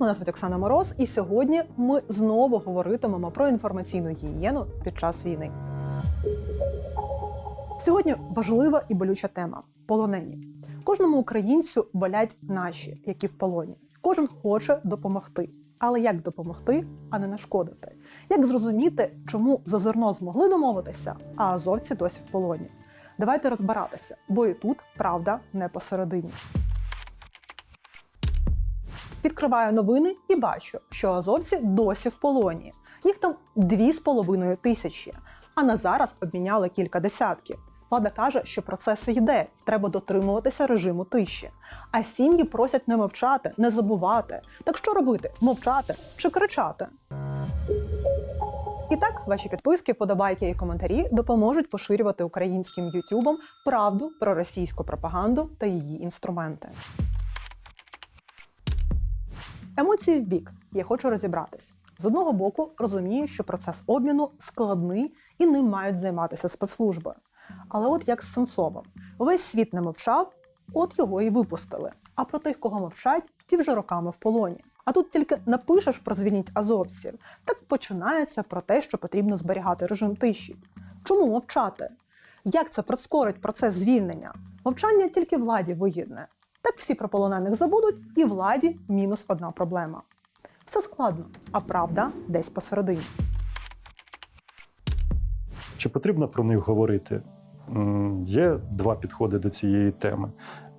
мене звуть Оксана Мороз, і сьогодні ми знову говоритимемо про інформаційну гігієну під час війни. Сьогодні важлива і болюча тема полонені. Кожному українцю болять наші, які в полоні. Кожен хоче допомогти. Але як допомогти, а не нашкодити? Як зрозуміти, чому за зерно змогли домовитися, а азовці досі в полоні? Давайте розбиратися, бо і тут правда не посередині. Відкриваю новини і бачу, що азовці досі в полоні. Їх там дві з половиною тисячі, а на зараз обміняли кілька десятків. Влада каже, що процес йде, треба дотримуватися режиму тиші. А сім'ї просять не мовчати, не забувати. Так що робити? Мовчати чи кричати? І так, ваші підписки, подобайки і коментарі допоможуть поширювати українським ютюбом правду про російську пропаганду та її інструменти. Емоції в бік. Я хочу розібратись. З одного боку, розумію, що процес обміну складний і ним мають займатися спецслужби. Але от як з Сенцовим. Весь світ не мовчав, от його і випустили. А про тих, кого мовчать, ті вже роками в полоні. А тут тільки напишеш про звільніть азовців, так починається про те, що потрібно зберігати режим тиші. Чому мовчати? Як це прискорить процес звільнення? Мовчання тільки владі вигідне. Так всі про полонених забудуть, і владі мінус одна проблема. Все складно, а правда десь посередині. Чи потрібно про них говорити? Є два підходи до цієї теми.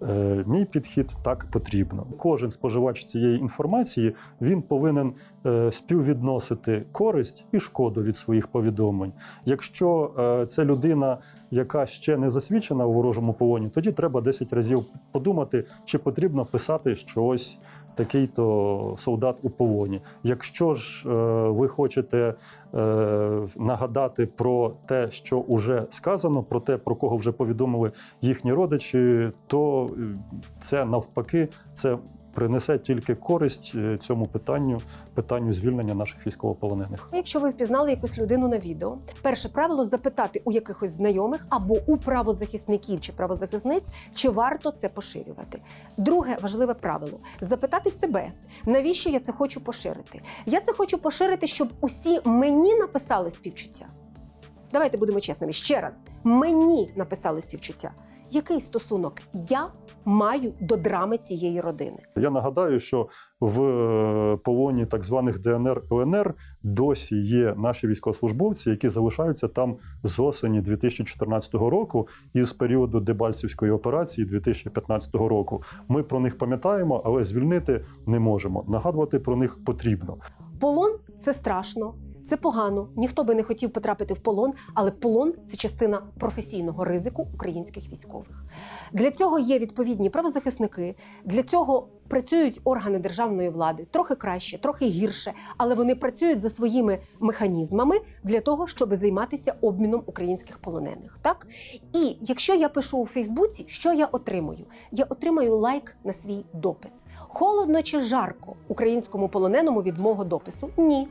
Е, Мій підхід так потрібно. Кожен споживач цієї інформації він повинен е, співвідносити користь і шкоду від своїх повідомлень. Якщо е, це людина, яка ще не засвідчена у ворожому полоні, тоді треба 10 разів подумати, чи потрібно писати, що ось такий-то солдат у полоні. Якщо ж е, ви хочете е, нагадати про те, що вже сказано, про те, про кого вже повідомили їхні родичі, то е, це навпаки це принесе тільки користь е, цьому питанню, питанню звільнення наших військовополонених. Якщо ви впізнали якусь людину на відео, перше правило запитати у якихось знайомих або у правозахисників чи правозахисниць, чи варто це поширювати. Друге важливе правило запитати себе, навіщо я це хочу поширити. Я це хочу поширити, щоб усі мені написали співчуття. Давайте будемо чесними. Ще раз, мені написали співчуття. Який стосунок я маю до драми цієї родини? Я нагадаю, що в е, полоні так званих ДНР ЛНР досі є наші військовослужбовці, які залишаються там з осені 2014 року і з періоду Дебальцівської операції 2015 року. Ми про них пам'ятаємо, але звільнити не можемо. Нагадувати про них потрібно. Полон це страшно, це погано. Ніхто би не хотів потрапити в полон, але полон це частина професійного ризику українських військових. Для цього є відповідні правозахисники, для цього працюють органи державної влади трохи краще, трохи гірше, але вони працюють за своїми механізмами для того, щоб займатися обміном українських полонених. Так і якщо я пишу у Фейсбуці, що я отримую? Я отримаю лайк на свій допис. Холодно чи жарко українському полоненому від мого допису? Ні.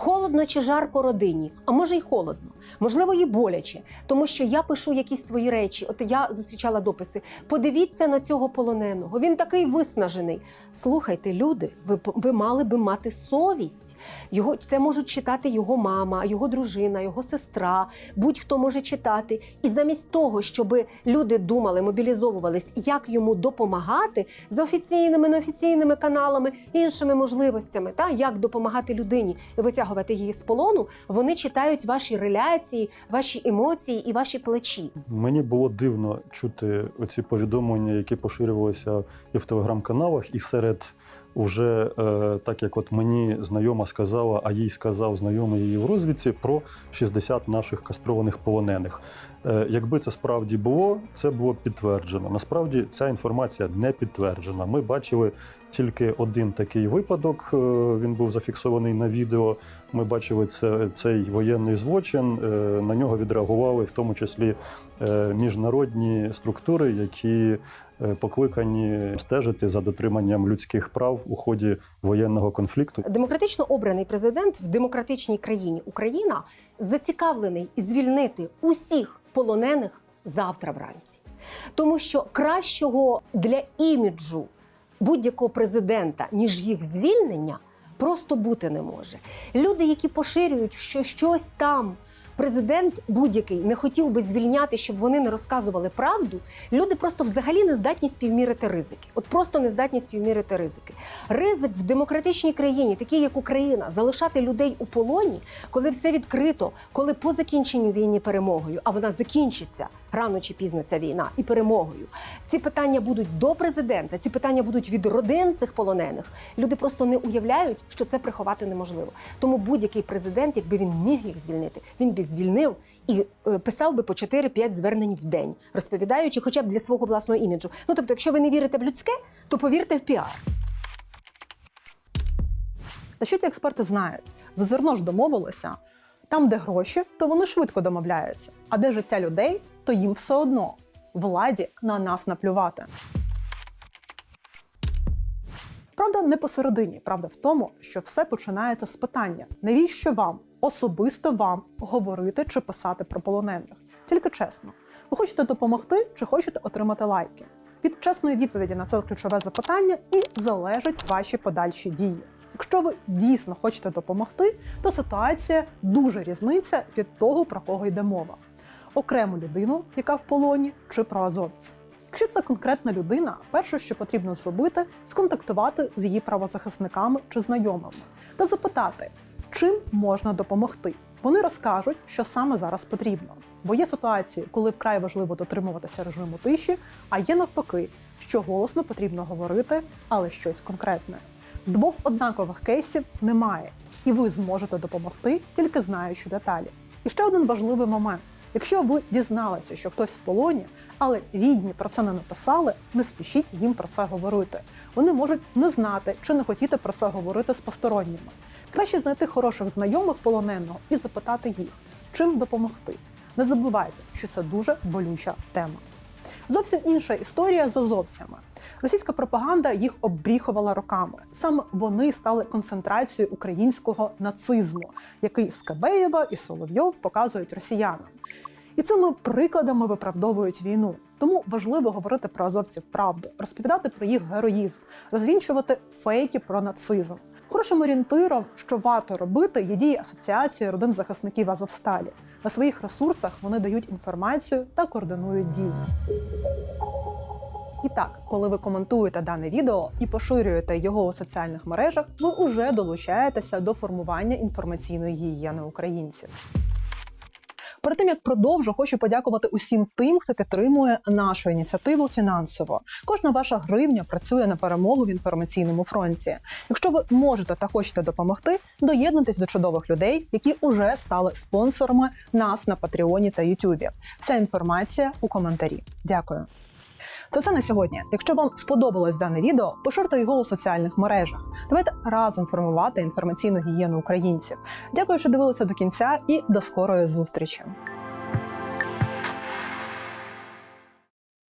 Холодно чи жарко родині, а може й холодно, можливо, і боляче, тому що я пишу якісь свої речі. От я зустрічала дописи. Подивіться на цього полоненого. Він такий виснажений. Слухайте, люди, ви, ви мали би мати совість. Його це можуть читати його мама, його дружина, його сестра. Будь-хто може читати. І замість того, щоб люди думали, мобілізовувались, як йому допомагати за офіційними, неофіційними каналами, іншими можливостями, та як допомагати людині витягувати її з полону, вони читають ваші реляції, ваші емоції і ваші плечі. Мені було дивно чути оці повідомлення, які поширювалися і в телеграм-каналах, і серед уже е, так як от мені знайома сказала, а їй сказав знайомий її в розвідці про 60 наших кастрованих полонених. Е, якби це справді було, це було підтверджено. Насправді ця інформація не підтверджена. Ми бачили тільки один такий випадок. е, Він був зафіксований на відео. Ми бачили це, цей воєнний злочин. е, На нього відреагували в тому числі міжнародні структури, які покликані стежити за дотриманням людських прав у ході воєнного конфлікту. Демократично обраний президент в демократичній країні Україна зацікавлений звільнити усіх полонених завтра вранці, тому що кращого для іміджу будь-якого президента, ніж їх звільнення, просто бути не може. Люди, які поширюють, що щось там. Президент будь-який не хотів би звільняти, щоб вони не розказували правду. Люди просто взагалі не здатні співмірити ризики. От просто не здатні співмірити ризики. Ризик в демократичній країні, такій як Україна, залишати людей у полоні, коли все відкрито, коли по закінченню війни перемогою, а вона закінчиться рано чи пізно ця війна і перемогою. Ці питання будуть до президента, ці питання будуть від родин цих полонених. Люди просто не уявляють, що це приховати неможливо. Тому будь-який президент, якби він міг їх звільнити, він би звільнив і е, писав би по 4-5 звернень в день, розповідаючи, хоча б для свого власного іміджу. Ну тобто, якщо ви не вірите в людське, то повірте в піар. Та що ті експерти знають? За зерно ж домовилися. Там, де гроші, то вони швидко домовляються. А де життя людей, то їм все одно. Владі на нас наплювати. Правда, не посередині. Правда в тому, що все починається з питання: навіщо вам, особисто вам, говорити чи писати про полонених? Тільки чесно, ви хочете допомогти чи хочете отримати лайки? Від чесної відповіді на це ключове запитання і залежать ваші подальші дії. Якщо ви дійсно хочете допомогти, то ситуація дуже різниця від того, про кого йде мова: окрему людину, яка в полоні, чи про азовця. Якщо це конкретна людина, перше, що потрібно зробити, сконтактувати з її правозахисниками чи знайомими та запитати, чим можна допомогти. Вони розкажуть, що саме зараз потрібно. Бо є ситуації, коли вкрай важливо дотримуватися режиму тиші, а є навпаки, що голосно потрібно говорити, але щось конкретне. Двох однакових кейсів немає, і ви зможете допомогти, тільки знаючи деталі. І ще один важливий момент: якщо ви дізналися, що хтось в полоні, але рідні про це не написали, не спішіть їм про це говорити. Вони можуть не знати чи не хотіти про це говорити з посторонніми. Краще знайти хороших знайомих полоненого і запитати їх, чим допомогти. Не забувайте, що це дуже болюча тема. Зовсім інша історія з азовцями. Російська пропаганда їх оббріхувала роками. Саме вони стали концентрацією українського нацизму, який Скабеєва і Соловйов показують росіянам. І цими прикладами виправдовують війну. Тому важливо говорити про азовців правду, розповідати про їх героїзм, розвінчувати фейки про нацизм. Хорошим орієнтиром, що варто робити, є дії асоціації родин захисників Азовсталі. На своїх ресурсах вони дають інформацію та координують дії. І так, коли ви коментуєте дане відео і поширюєте його у соціальних мережах, ви уже долучаєтеся до формування інформаційної гігієни українців. Перед тим як продовжу, хочу подякувати усім тим, хто підтримує нашу ініціативу фінансово. Кожна ваша гривня працює на перемогу в інформаційному фронті. Якщо ви можете та хочете допомогти, доєднуйтесь до чудових людей, які уже стали спонсорами нас на Патреоні та Ютубі. Вся інформація у коментарі. Дякую. Це все на сьогодні. Якщо вам сподобалось дане відео, поширте його у соціальних мережах. Давайте разом формувати інформаційну гігієну українців. Дякую, що дивилися до кінця, і до скорої зустрічі.